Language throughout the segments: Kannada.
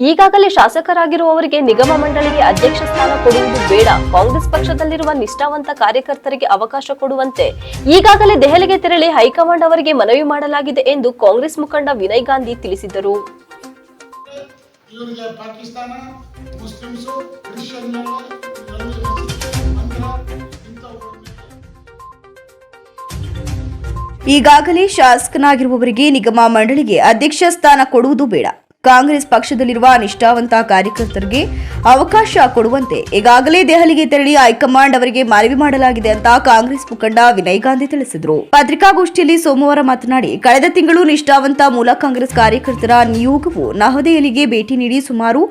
ಈಗಾಗಲೇ ಶಾಸಕರಾಗಿರುವವರಿಗೆ ನಿಗಮ ಮಂಡಳಿಗೆ ಅಧ್ಯಕ್ಷ ಸ್ಥಾನ ಕೊಡುವುದು ಬೇಡ. ಕಾಂಗ್ರೆಸ್ ಪಕ್ಷದಲ್ಲಿರುವ ನಿಷ್ಠಾವಂತ ಕಾರ್ಯಕರ್ತರಿಗೆ ಅವಕಾಶ ಕೊಡುವಂತೆ ಈಗಾಗಲೇ ದೆಹಲಿಗೆ ತೆರಳಿ ಹೈಕಮಾಂಡ್ ಅವರಿಗೆ ಮನವಿ ಮಾಡಲಾಗಿದೆ ಎಂದು ಕಾಂಗ್ರೆಸ್ ಮುಖಂಡ ವಿನಯ್ ಗಾಂಧಿ ತಿಳಿಸಿದರು. ಈಗಾಗಲೇ ಶಾಸಕನಾಗಿರುವವರಿಗೆ ನಿಗಮ ಮಂಡಳಿಗೆ ಅಧ್ಯಕ್ಷ ಸ್ಥಾನ ಕೊಡುವುದು ಬೇಡ. ಕಾಂಗ್ರೆಸ್ ಪಕ್ಷದಲ್ಲಿರುವ ನಿಷ್ಠಾವಂತ ಕಾರ್ಯಕರ್ತರಿಗೆ ಅವಕಾಶ ಕೊಡುವಂತೆ ಈಗಾಗಲೇ ದೆಹಲಿಗೆ ತೆರಳಿ ಹೈಕಮಾಂಡ್ ಅವರಿಗೆ ಮನವಿ ಮಾಡಲಾಗಿದೆ ಅಂತ ಕಾಂಗ್ರೆಸ್ ಮುಖಂಡ ವಿನಯ್ ಗಾಂಧಿ ತಿಳಿಸಿದರು. ಪತ್ರಿಕಾಗೋಷ್ಠಿಯಲ್ಲಿ ಸೋಮವಾರ ಮಾತನಾಡಿ, ಕಳೆದ ತಿಂಗಳು ನಿಷ್ಠಾವಂತ ಮೂಲ ಕಾಂಗ್ರೆಸ್ ಕಾರ್ಯಕರ್ತರ ನಿಯೋಗವು ನವದೆಹಲಿಗೆ ಭೇಟಿ ನೀಡಿ ಸುಮಾರು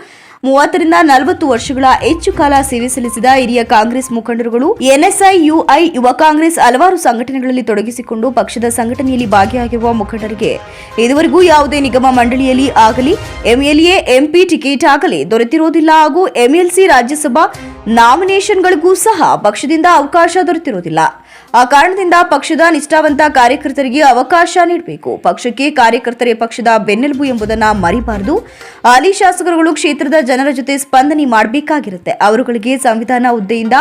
ಮೂವತ್ತರಿಂದ ನಲವತ್ತು ವರ್ಷಗಳ ಹೆಚ್ಚು ಕಾಲ ಸೇವೆ ಸಲ್ಲಿಸಿದ ಹಿರಿಯ ಕಾಂಗ್ರೆಸ್ ಮುಖಂಡರುಗಳು, ಎನ್ಎಸ್ಐ, ಯುಐ, ಯುವ ಕಾಂಗ್ರೆಸ್ ಹಲವಾರು ಸಂಘಟನೆಗಳಲ್ಲಿ ತೊಡಗಿಸಿಕೊಂಡು ಪಕ್ಷದ ಸಂಘಟನೆಯಲ್ಲಿ ಭಾಗಿಯಾಗಿರುವ ಮುಖಂಡರಿಗೆ ಇದುವರೆಗೂ ಯಾವುದೇ ನಿಗಮ ಮಂಡಳಿಯಲ್ಲಿ ಆಗಲಿ, ಎಂಎಲ್ಎ, ಎಂಪಿ ಟಿಕೆಟ್ ಆಗಲಿ ದೊರೆತಿರುವುದಿಲ್ಲ ಹಾಗೂ ಎಂಎಲ್ಸಿ ರಾಜ್ಯಸಭಾ ನಾಮಿನೇಷನ್ಗಳಿಗೂ ಸಹ ಪಕ್ಷದಿಂದ ಅವಕಾಶ ದೊರೆತಿರುವುದಿಲ್ಲ. ಆ ಕಾರಣದಿಂದ ಪಕ್ಷದ ನಿಷ್ಠಾವಂತ ಕಾರ್ಯಕರ್ತರಿಗೆ ಅವಕಾಶ ನೀಡಬೇಕು. ಪಕ್ಷಕ್ಕೆ ಕಾರ್ಯಕರ್ತರೇ ಪಕ್ಷದ ಬೆನ್ನೆಲುಬು ಎಂಬುದನ್ನ ಮರಿಬಾರದು. ಹಾಲಿ ಶಾಸಕರುಗಳು ಕ್ಷೇತ್ರದ ಜನರ ಜೊತೆ ಸ್ಪಂದನೆ ಮಾಡಬೇಕಾಗಿರುತ್ತೆ. ಅವರುಗಳಿಗೆ ಸಂವಿಧಾನ ಹುದ್ದೆಯಿಂದ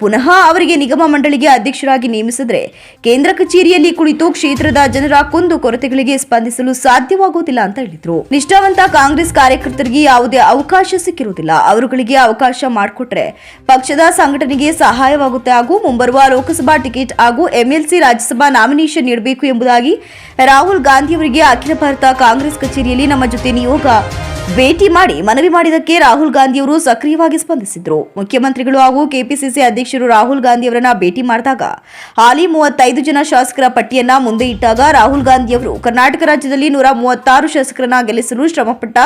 ಪುನಃ ಅವರಿಗೆ ನಿಗಮ ಮಂಡಳಿಗೆ ಅಧ್ಯಕ್ಷರಾಗಿ ನೇಮಿಸಿದ್ರೆ ಕೇಂದ್ರ ಕಚೇರಿಯಲ್ಲಿ ಕುಳಿತು ಕ್ಷೇತ್ರದ ಜನರ ಕುಂದು ಕೊರತೆಗಳಿಗೆ ಸ್ಪಂದಿಸಲು ಸಾಧ್ಯವಾಗುವುದಿಲ್ಲ ಅಂತ ಹೇಳಿದ್ರು. ನಿಷ್ಠಾವಂತ ಕಾಂಗ್ರೆಸ್ ಕಾರ್ಯಕರ್ತರಿಗೆ ಯಾವುದೇ ಅವಕಾಶ ಸಿಕ್ಕಿರುವುದಿಲ್ಲ. ಅವರುಗಳಿಗೆ ಅವಕಾಶ ಮಾಡಿಕೊಟ್ರೆ ಪಕ್ಷದ ಸಂಘಟನೆಗೆ ಸಹಾಯವಾಗುತ್ತೆ ಹಾಗೂ ಮುಂಬರುವ ಲೋಕಸಭಾ ಟಿಕೆಟ್ ಹಾಗೂ ಎಂಎಲ್ಸಿ ರಾಜ್ಯಸಭಾ ನಾಮಿನೇಷನ್ ನೀಡಬೇಕು ಎಂಬುದಾಗಿ ರಾಹುಲ್ ಗಾಂಧಿ ಅವರಿಗೆ ಅಖಿಲ ಭಾರತ ಕಾಂಗ್ರೆಸ್ ಕಚೇರಿಯಲ್ಲಿ ನಮ್ಮ ಜೊತೆ ನಿಯೋಗ ಭೇಟಿ ಮಾಡಿ ಮನವಿ ಮಾಡಿದ್ದಕ್ಕೆ ರಾಹುಲ್ ಗಾಂಧಿ ಅವರು ಸಕ್ರಿಯವಾಗಿ ಸ್ಪಂದಿಸಿದ್ರು. ಮುಖ್ಯಮಂತ್ರಿಗಳು ಹಾಗೂ ಕೆಪಿಸಿಸಿ ಅಧ್ಯಕ್ಷರು ರಾಹುಲ್ ಗಾಂಧಿ ಅವರನ್ನ ಭೇಟಿ ಮಾಡಿದಾಗ ಹಾಲಿ ಮೂವತ್ತೈದು ಜನ ಶಾಸಕರ ಪಟ್ಟಿಯನ್ನ ಮುಂದೆ ಇಟ್ಟಾಗ ರಾಹುಲ್ ಗಾಂಧಿ ಅವರು ಕರ್ನಾಟಕ ರಾಜ್ಯದಲ್ಲಿ ನೂರ ಮೂವತ್ತಾರು ಶಾಸಕರನ್ನ ಗೆಲ್ಲಿಸಲು ಶ್ರಮಪಟ್ಟ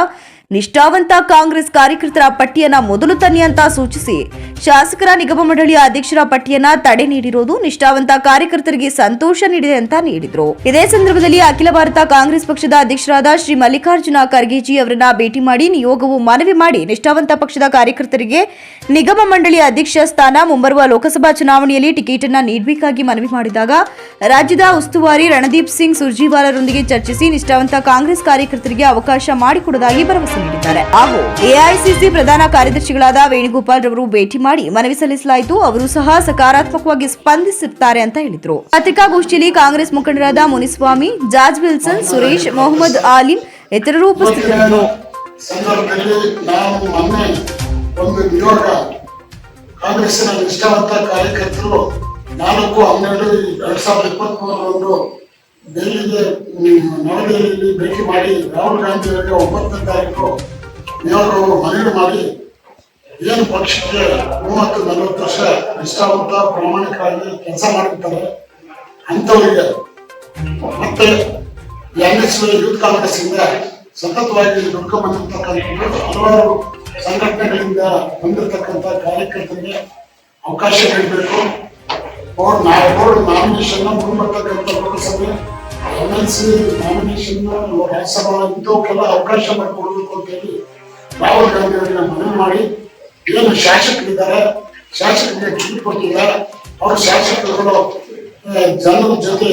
ನಿಷ್ಠಾವಂತ ಕಾಂಗ್ರೆಸ್ ಕಾರ್ಯಕರ್ತರ ಪಟ್ಟಿಯನ್ನ ಮೊದಲು ತನ್ನಿ ಅಂತ ಸೂಚಿಸಿ ಶಾಸಕರ ನಿಗಮ ಮಂಡಳಿಯ ಅಧ್ಯಕ್ಷರ ಪಟ್ಟಿಯನ್ನ ತಡೆ ನೀಡಿರೋದು ನಿಷ್ಠಾವಂತ ಕಾರ್ಯಕರ್ತರಿಗೆ ಸಂತೋಷ ನೀಡಿದೆ ಅಂತ ನೀಡಿದ್ರು. ಇದೇ ಸಂದರ್ಭದಲ್ಲಿ ಅಖಿಲ ಭಾರತ ಕಾಂಗ್ರೆಸ್ ಪಕ್ಷದ ಅಧ್ಯಕ್ಷರಾದ ಶ್ರೀ ಮಲ್ಲಿಕಾರ್ಜುನ ಖರ್ಗೆಜಿ ಅವರನ್ನ ಭೇಟಿ ಮಾಡಿ ನಿಯೋಗವು ಮನವಿ ಮಾಡಿ ನಿಷ್ಠಾವಂತ ಪಕ್ಷದ ಕಾರ್ಯಕರ್ತರಿಗೆ ನಿಗಮ ಮಂಡಳಿಯ ಅಧ್ಯಕ್ಷ ಸ್ಥಾನ ಮುಂಬರುವ ಲೋಕಸಭಾ ಚುನಾವಣೆಯಲ್ಲಿ ಟಿಕೆಟ್ ಅನ್ನ ನೀಡಬೇಕಾಗಿ ಮನವಿ ಮಾಡಿದಾಗ ರಾಜ್ಯದ ಉಸ್ತುವಾರಿ ರಣದೀಪ್ ಸಿಂಗ್ ಸುರ್ಜಿವಾಲರೊಂದಿಗೆ ಚರ್ಚಿಸಿ ನಿಷ್ಠಾವಂತ ಕಾಂಗ್ರೆಸ್ ಕಾರ್ಯಕರ್ತರಿಗೆ ಅವಕಾಶ ಮಾಡಿಕೊಡುವುದಾಗಿ ಭರವಸೆ ನೀಡಿದ್ದಾರೆ. ಹಾಗೂ ಎಐಸಿಸಿ ಪ್ರಧಾನ ಕಾರ್ಯದರ್ಶಿಗಳಾದ ವೇಣುಗೋಪಾಲ್ ರವರು ಭೇಟಿ ಮಾಡಿ ಮನವಿ ಸಲ್ಲಿಸಲಾಯಿತು. ಅವರು ಸಹ ಸಕಾರಾತ್ಮಕವಾಗಿ ಸ್ಪಂದಿಸುತ್ತಾರೆ ಅಂತ ಹೇಳಿದರು. ಪತ್ರಿಕಾಗೋಷ್ಠಿಯಲ್ಲಿ ಕಾಂಗ್ರೆಸ್ ಮುಖಂಡರಾದ ಮುನಿಸ್ವಾಮಿ, ಜಾರ್ಜ್ ವಿಲ್ಸನ್, ಸುರೇಶ್, ಮೊಹಮ್ಮದ್ ಆಲಿಂ ಇತರರು ಉಪಸ್ಥಿತರಿದ್ದರು. ಸಂದರ್ಭದಲ್ಲಿ ನಿಷ್ಠಾವಂತ ಕಾರ್ಯಕರ್ತರು ನಾಲ್ಕು ಹನ್ನೆರಡು ಎರಡ್ ಸಾವಿರದ ಇಪ್ಪತ್ತ್ ಮೂರರಂದು ದೆಹಲಿಗೆ ನವದೆಹಲಿಯಲ್ಲಿ ಭೇಟಿ ಮಾಡಿ ರಾಹುಲ್ ಗಾಂಧಿ ಅವರಿಗೆ ಒಂಬತ್ತನೇ ತಾರೀಕು ನಿಯೋಗವು ಮನವಿ ಮಾಡಿ ಏನು ಪಕ್ಷಕ್ಕೆ ಮೂವತ್ತು, ನಲವತ್ತು ವರ್ಷ ನಿಷ್ಠಾವಂತ ಪ್ರಾಮಾಣಿಕವಾಗಿ ಕೆಲಸ ಮಾಡಿರ್ತಾರೆ ಅಂಥವರಿಗೆ ಮತ್ತೆ ಎಸ್ ಯೂತ್ ಕಾಂಗ್ರೆಸ್ ಇಂದ ಸತತವಾಗಿ ದುಡ್ಕೊಂಡು ಬಂದಿರ್ತಕ್ಕಂಥದ್ದು ಹಲವಾರು ಸಂಘಟನೆಗಳಿಂದ ಬಂದಿರತಕ್ಕಂಥ ಕಾರ್ಯಕರ್ತರಿಗೆ ಅವಕಾಶ ನೀಡಬೇಕು. ಅವ್ರು ನಾವು board nomination ಮುಂಬರ್ತಕ್ಕಂಥ Lok Sabha M L C nomination Rajya Sabha ಇಂಥವಕ್ಕೆಲ್ಲ ಅವಕಾಶ ಮಾಡಿಕೊಡ್ಬೇಕು ಅಂತ ಹೇಳಿ ರಾಹುಲ್ ಗಾಂಧಿ ಅವರಿಗೆ ಮನವಿ ಮಾಡಿ ಏನು ಶಾಸಕರಿದ್ದಾರೆ, ಶಾಸಕರಿಗೆ ಟಿಕೆಟ್ ಕೊಟ್ಟಿದ್ದಾರೆ ಅವ್ರ ಶಾಸಕರುಗಳು ಜನರ ಜೊತೆ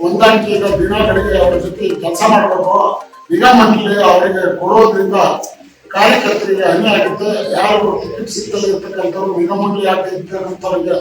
ಹೊಂದಾಣಿಕೆಯಿಂದ ದಿನಗಳಿಗೆ ಅವ್ರ ಜೊತೆ ಕೆಲಸ ಮಾಡಬೇಕು. ನಿಗಮ ಮಂಡಳಿ ಅವರಿಗೆ ಕೊಡೋದ್ರಿಂದ ಕಾರ್ಯಕರ್ತರಿಗೆ ಅನ್ಯಾಯ ಆಗುತ್ತೆ. ಯಾರು ಟಿಕೆಟ್ ಸಿಗ್ತದೆ ಇರ್ತಕ್ಕಂಥವ್ರು ನಿಗಮ ಮಂಡಳಿ ಆಗದೆ ಇರ್ತಕ್ಕಂಥವ್ರಿಗೆ